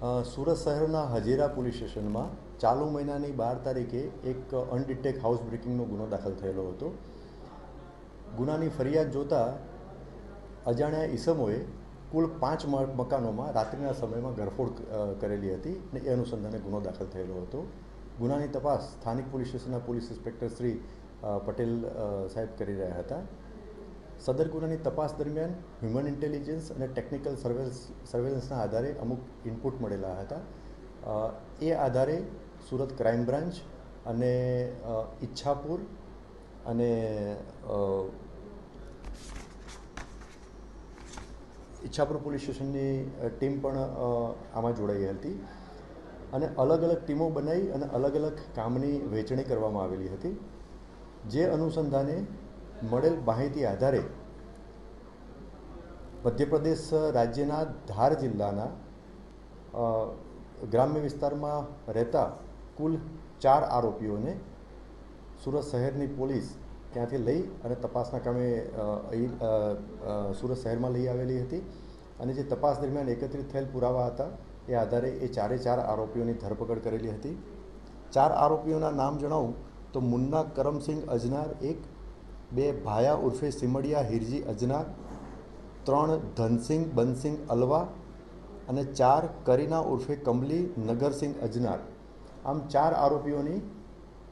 સુરત શહેરના હજીરા પોલીસ સ્ટેશનમાં ચાલુ મહિનાની બાર તારીખે એક અનડિટેક હાઉસ બ્રેકિંગનો ગુનો દાખલ થયેલો હતો. ગુનાની ફરિયાદ જોતા અજાણ્યા ઈસમોએ કુલ પાંચ મકાનોમાં રાત્રિના સમયમાં ગરફોડ કરેલી હતી અને એ અનુસંધાને ગુનો દાખલ થયેલો હતો. ગુનાની તપાસ સ્થાનિક પોલીસ સ્ટેશનના પોલીસ ઇન્સ્પેક્ટર શ્રી પટેલ સાહેબ કરી રહ્યા હતા. સદર ગુનાની તપાસ દરમિયાન હ્યુમન ઇન્ટેલિજન્સ અને ટેકનિકલ સર્વેલન્સ સર્વેલન્સના આધારે અમુક ઇનપુટ મળેલા હતા. એ આધારે સુરત ક્રાઇમ બ્રાન્ચ અને ઈચ્છાપુર અને ઈચ્છાપુર પોલીસ સ્ટેશનની ટીમ પણ આમાં જોડાઈ હતી. અને અલગ અલગ ટીમો બનાવી અને અલગ અલગ કામની વહેંચણી કરવામાં આવેલી હતી. જે અનુસંધાને મળેલ માહિતી આધારે મધ્યપ્રદેશ રાજ્યના ધાર જિલ્લાના ગ્રામ્ય વિસ્તારમાં રહેતા કુલ ચાર આરોપીઓને સુરત શહેરની પોલીસ ત્યાંથી લઈ અને તપાસના કામે સુરત શહેરમાં લઈ આવેલી હતી. અને જે તપાસ દરમિયાન એકત્રિત થયેલ પુરાવા હતા, એ આધારે એ ચારે ચાર આરોપીઓની ધરપકડ કરેલી હતી. ચાર આરોપીઓના નામ જણાવું તો મુન્ના કરમસિંહ અજનાર એક બે ભાયા ઉર્ફે સિમડિયા, હિરજી, અજનાર, ત્રણ ધનસિંહ, બનસિંહ, અલવા અને ચાર કરીના ઉર્ફે કમલી, નગરસિંહ, અજનાર. આમ ચાર આરોપીઓની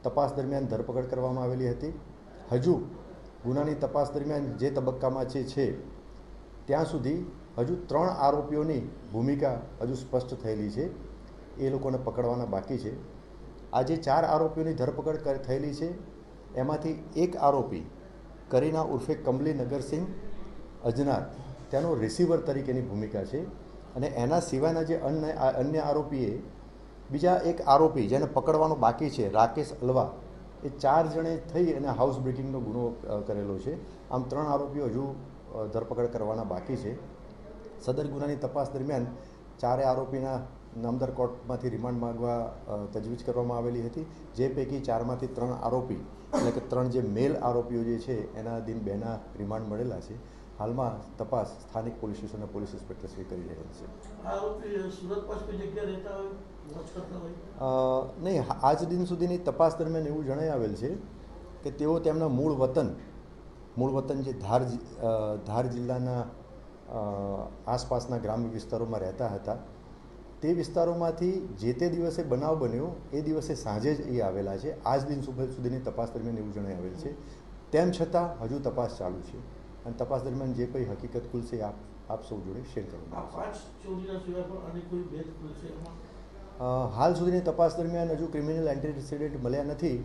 તપાસ દરમિયાન ધરપકડ કરવામાં આવેલી હતી. હજુ ગુનાની તપાસ દરમિયાન જે તબક્કામાં છે છે, ત્યાં સુધી હજુ ત્રણ આરોપીઓની ભૂમિકા હજુ સ્પષ્ટ થયેલી છે. એ લોકોને પકડવાના બાકી છે. આજે ચાર આરોપીઓની ધરપકડ થયેલી છે. એમાંથી એક આરોપી કરીના ઉર્ફે કમલી નગરસિંહ અજનાર. ત્યાંનો રિસીવર તરીકેની ભૂમિકા છે અને એના સિવાયના જે અન્ય અન્ય આરોપીએ, બીજા એક આરોપી જેને પકડવાનો બાકી છે, રાકેશ અલવા, એ ચાર જણે થઈ અને હાઉસ બ્રેકિંગનો ગુનો કરેલો છે. આમ ત્રણ આરોપીઓ હજુ ધરપકડ કરવાના બાકી છે. સદર ગુનાની તપાસ દરમિયાન ચારે આરોપીના નામદાર કોર્ટમાંથી રિમાન્ડ માંગવા તજવીજ કરવામાં આવેલી હતી જે પૈકી ચારમાંથી ત્રણ આરોપી એટલે કે ત્રણ જે મેલ આરોપીઓ જે છે એના દિન બેના રિમાન્ડ મળેલા છે. હાલમાં તપાસ સ્થાનિક પોલીસ સ્ટેશનના પોલીસ ઇન્સ્પેક્ટર શ્રી કરી રહ્યા છે. નહીં આજ દિન સુધીની તપાસ દરમિયાન એવું જણાઈ આવેલ છે કે તેઓ તેમના મૂળ વતન મૂળ વતન જે ધાર ધાર જિલ્લાના આસપાસના ગ્રામ્ય વિસ્તારોમાં રહેતા હતા. તે વિસ્તારોમાંથી જે તે દિવસે બનાવ બન્યો એ દિવસે સાંજે જ એ આવેલા છે. આજ દિન સુધ- સુધીની તપાસ દરમિયાન એવું જણાઈ આવેલ છે. તેમ છતાં હજુ તપાસ ચાલુ છે. અને તપાસ દરમિયાન જે કંઈ હકીકત ખુલશે આપ આપ સૌ જોડે શેર કરવામાં હાલ સુધીની તપાસ દરમિયાન હજુ ક્રિમિનલ એન્ટિસિડન્ટ મળ્યા નથી.